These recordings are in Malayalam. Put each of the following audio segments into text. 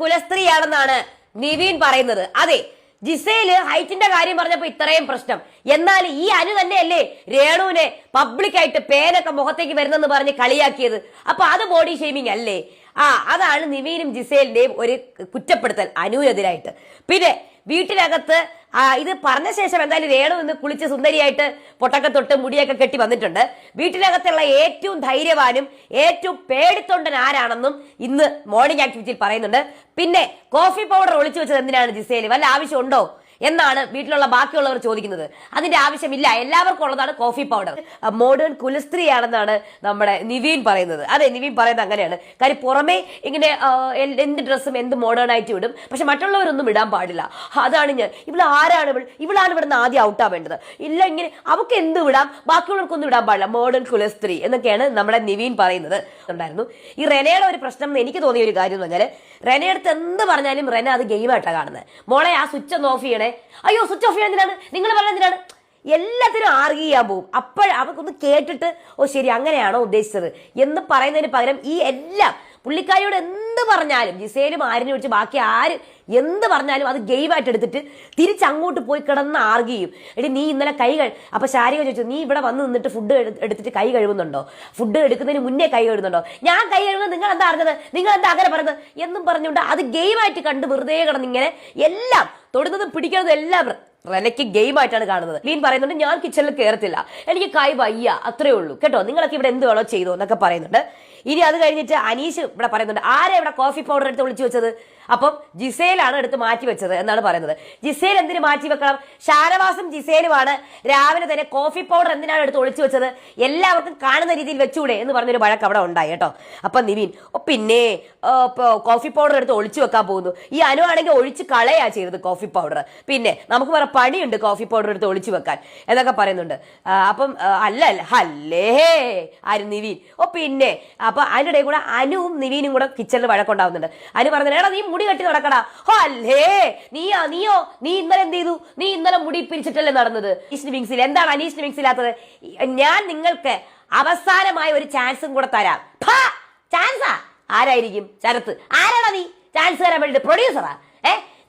കുലസ്ത്രീയാണെന്നാണ് നിവീൻ പറയുന്നത്. അതെ ജിസയിൽ ഹൈറ്റിന്റെ കാര്യം പറഞ്ഞപ്പോ ഇത്രയും പ്രശ്നം. എന്നാൽ ഈ അനു തന്നെയല്ലേ രേണുവിനെ പബ്ലിക്കായിട്ട് പേനൊക്കെ മുഖത്തേക്ക് വരുന്നെന്ന് പറഞ്ഞ് കളിയാക്കിയത്. അപ്പൊ അത് ബോഡി ഷെയ്മിങ് അല്ലേ? ആ അതാണ് നിവീനും ജിസേലിന്റെയും ഒരു കുറ്റപ്പെടുത്തൽ അനുവിനെതിരായിട്ട് പിന്നെ വീട്ടിനകത്ത് ഇത് പറഞ്ഞ ശേഷം എന്തായാലും രേണു നിന്ന് കുളിച്ച് സുന്ദരിയായിട്ട് പൊട്ടൊക്കെ തൊട്ട് മുടിയൊക്കെ കെട്ടി വന്നിട്ടുണ്ട്. വീട്ടിനകത്തുള്ള ഏറ്റവും ധൈര്യവാനും ഏറ്റവും പേടിത്തൊണ്ടൻ ആരാണെന്നും ഇന്ന് മോർണിംഗ് ആക്ടിവിറ്റിയിൽ പറയുന്നുണ്ട്. പിന്നെ കോഫി പൗഡർ ഒളിച്ചു വെച്ചത് എന്തിനാണ് ജിസേലി? വല്ല ആവശ്യമുണ്ടോ? എന്നാണ് വീട്ടിലുള്ള ബാക്കിയുള്ളവർ ചോദിക്കുന്നത്? അതിന്റെ ആവശ്യമില്ല. എല്ലാവർക്കും ഉള്ളതാണ് കോഫി പൗഡർ മോഡേൺ കുലസ്ത്രീയാണെന്നാണ് നമ്മുടെ നിവീൻ പറയുന്നത്. അതെ നിവീൻ പറയുന്നത് അങ്ങനെയാണ്. കാര്യം പുറമേ ഇങ്ങനെ എന്ത് ഡ്രസ്സും എന്ത് മോഡേൺ ആയിട്ട് വിടും പക്ഷെ മറ്റുള്ളവരൊന്നും ഇടാൻ പാടില്ല. അതാണ് ഞാൻ. ഇവിടെ ആരാണ് ഇവിടെ ഇവളാണ് ഇവിടുന്ന് ആദ്യം ഔട്ടാ വേണ്ടത്. ഇല്ല ഇങ്ങനെ അവക്ക് എന്ത് വിടാം? ബാക്കിയുള്ളവർക്കൊന്നും ഇടാൻ പാടില്ല. മോഡേൺ കുലസ്ത്രീ എന്നൊക്കെയാണ് നമ്മുടെ നിവീൻ പറയുന്നത്. ഉണ്ടായിരുന്നു. ഈ റെനയുടെ ഒരു പ്രശ്നം എനിക്ക് തോന്നിയ ഒരു കാര്യം എന്ന് പറഞ്ഞാൽ റെനയടുത്ത് എന്ത് പറഞ്ഞാലും റെന അത് ഗെയിമായിട്ടാണ് കാണുന്നത് മോളെ ആ സ്വിച്ച് ഒന്ന് ഓഫ് ചെയ്യണേ. അയ്യോ സ്വിച്ച് ഓഫ് ചെയ്യാൻ എന്തിനാണ്? നിങ്ങൾ പറഞ്ഞ എന്തിനാണ്? എല്ലാത്തിനും ആർഗ്യ ചെയ്യാൻ പോകും അപ്പോൾ അവർക്കൊന്ന് കേട്ടിട്ട് ഓ ശരി അങ്ങനെയാണോ ഉദ്ദേശിച്ചത്? എന്ന് പറയുന്നതിന് പകരം ഈ എല്ലാം പുള്ളിക്കാരിയോട് എന്ത് പറഞ്ഞാലും ജിസേലും ആരിനെ വിളിച്ച് ബാക്കി ആര് എന്ത് പറഞ്ഞാലും അത് ഗെയിമായിട്ട് എടുത്തിട്ട് തിരിച്ചങ്ങോട്ട് പോയി കിടന്ന് ആർഗ്യ എടി നീ ഇന്നലെ കൈ കഴി അപ്പൊ ശാരിക ചോദിച്ചു നീ ഇവിടെ വന്ന് നിന്നിട്ട് ഫുഡ് എടുത്തിട്ട് കൈ കഴുകുന്നുണ്ടോ? ഫുഡ് എടുക്കുന്നതിന് മുന്നേ കൈ കഴുകുന്നുണ്ടോ? ഞാൻ കൈ കഴുകുന്നത് നിങ്ങൾ എന്താ അറിഞ്ഞത്? നിങ്ങൾ എന്താ അങ്ങനെ പറഞ്ഞത് എന്നും പറഞ്ഞുകൊണ്ട് അത് ഗെയിമായിട്ട് കണ്ട് വെറുതെ കിടന്നിങ്ങനെ എല്ലാം തൊടുന്നതും പിടിക്കുന്നതും എല്ലാം റെനയ്ക്ക് ഗെയിമായിട്ടാണ് കാണുന്നത്. ലീൻ പറയുന്നുണ്ട് ഞാൻ കിച്ചണിൽ കയറത്തില്ല എനിക്ക് കൈ വയ്യ. അത്രേ ഉള്ളൂ. കേട്ടോ നിങ്ങളൊക്കെ ഇവിടെ എന്ത് വേണോ ചെയ്തു എന്നൊക്കെ പറയുന്നുണ്ട്. ഇനി അത് കഴിഞ്ഞിട്ട് അനീഷ് ഇവിടെ പറയുന്നുണ്ട് ആരെ ഇവിടെ കോഫി പൗഡർ എടുത്ത് വിളിച്ചു വെച്ചത്? അപ്പം ജിസേലാണ് എടുത്ത് മാറ്റി വെച്ചത് എന്നാണ് പറയുന്നത്. ജിസേൽ എന്തിനു മാറ്റി വെക്കണം? ഷാനവാസും ജിസേലുമാണ് രാവിലെ തന്നെ കോഫി പൗഡർ എന്തിനാണ് എടുത്ത് ഒളിച്ചു വെച്ചത്? എല്ലാവർക്കും കാണുന്ന രീതിയിൽ വെച്ചൂടെ എന്ന് പറഞ്ഞൊരു വഴക്ക് അവിടെ ഉണ്ടായി കേട്ടോ. അപ്പൊ നിവിൻ പിന്നെ കോഫി പൗഡർ എടുത്ത് ഒളിച്ചു വെക്കാൻ പോകുന്നു. ഈ അനു ആണെങ്കിൽ ഒഴിച്ച് കളയാ ചെയ്തത് കോഫി പൗഡർ പിന്നെ നമുക്ക് വേറെ പണിയുണ്ട് കോഫി പൗഡർ എടുത്ത് ഒളിച്ചു വെക്കാൻ. എന്നൊക്കെ പറയുന്നുണ്ട്. അപ്പം അല്ല അല്ല അല്ലേ ആര് നിവീൻ? ഓ പിന്നെ അപ്പൊ അതിന്റെ ഇടയിൽ കൂടെ അനുവും നിവീനും കൂടെ കിച്ചണിൽ വഴക്കുണ്ടാവുന്നുണ്ട്. അനു പറഞ്ഞു എടാ നീ മുടി കെട്ടി നടക്കടാ. ഹോ അല്ലേ നീയാ നീയോ നീ ഇന്നലെ എന്ത് ചെയ്തു? നീ ഇന്നലെ മുടി പിരിച്ചിട്ടല്ലേ നടന്നത്? അനീഷിന് വിങ്സിൽ എന്താണ് അനീഷിന് വിങ്സിലാത്തത്? ഞാൻ നിങ്ങൾക്ക് അവസാനമായ ഒരു ചാൻസും കൂടെ തരാം! ചാൻസാ ആരായിരിക്കും? ശരത്ത്. ആരാടാ നീ? ചാൻസ് തരാൻ വേണ്ടിയിട്ട് പ്രൊഡ്യൂസറാ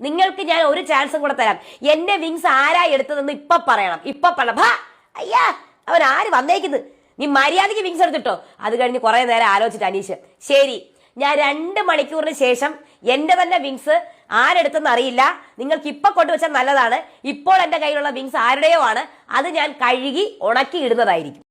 നിങ്ങൾക്ക് ഞാൻ ഒരു ചാൻസും കൂടെ തരാം. എന്റെ വിങ്സ് ആരാ എടുത്തതെന്ന് ഇപ്പൊ പറയണം. ഇപ്പൊ പറയണം. ഭാ! അയ്യാ അവൻ ആര് വന്നേക്കുന്നത്? നീ മര്യാദയ്ക്ക് വിങ്സ് എടുത്തിട്ടോ? അത് കഴിഞ്ഞ് കുറെ നേരം ആലോചിച്ചിട്ട് അനീഷ്. ശരി ഞാൻ രണ്ട് മണിക്കൂറിന് ശേഷം എന്റെ തന്നെ വിങ്സ് ആരെടുത്തെന്ന് അറിയില്ല. നിങ്ങൾക്ക് ഇപ്പൊ കൊണ്ടുവച്ചാൽ നല്ലതാണ്. ഇപ്പോൾ എന്റെ കയ്യിലുള്ള വിങ്സ് ആരുടെയോ ആണ്. അത് ഞാൻ കഴുകി ഉണക്കി ഇടുന്നതായിരിക്കും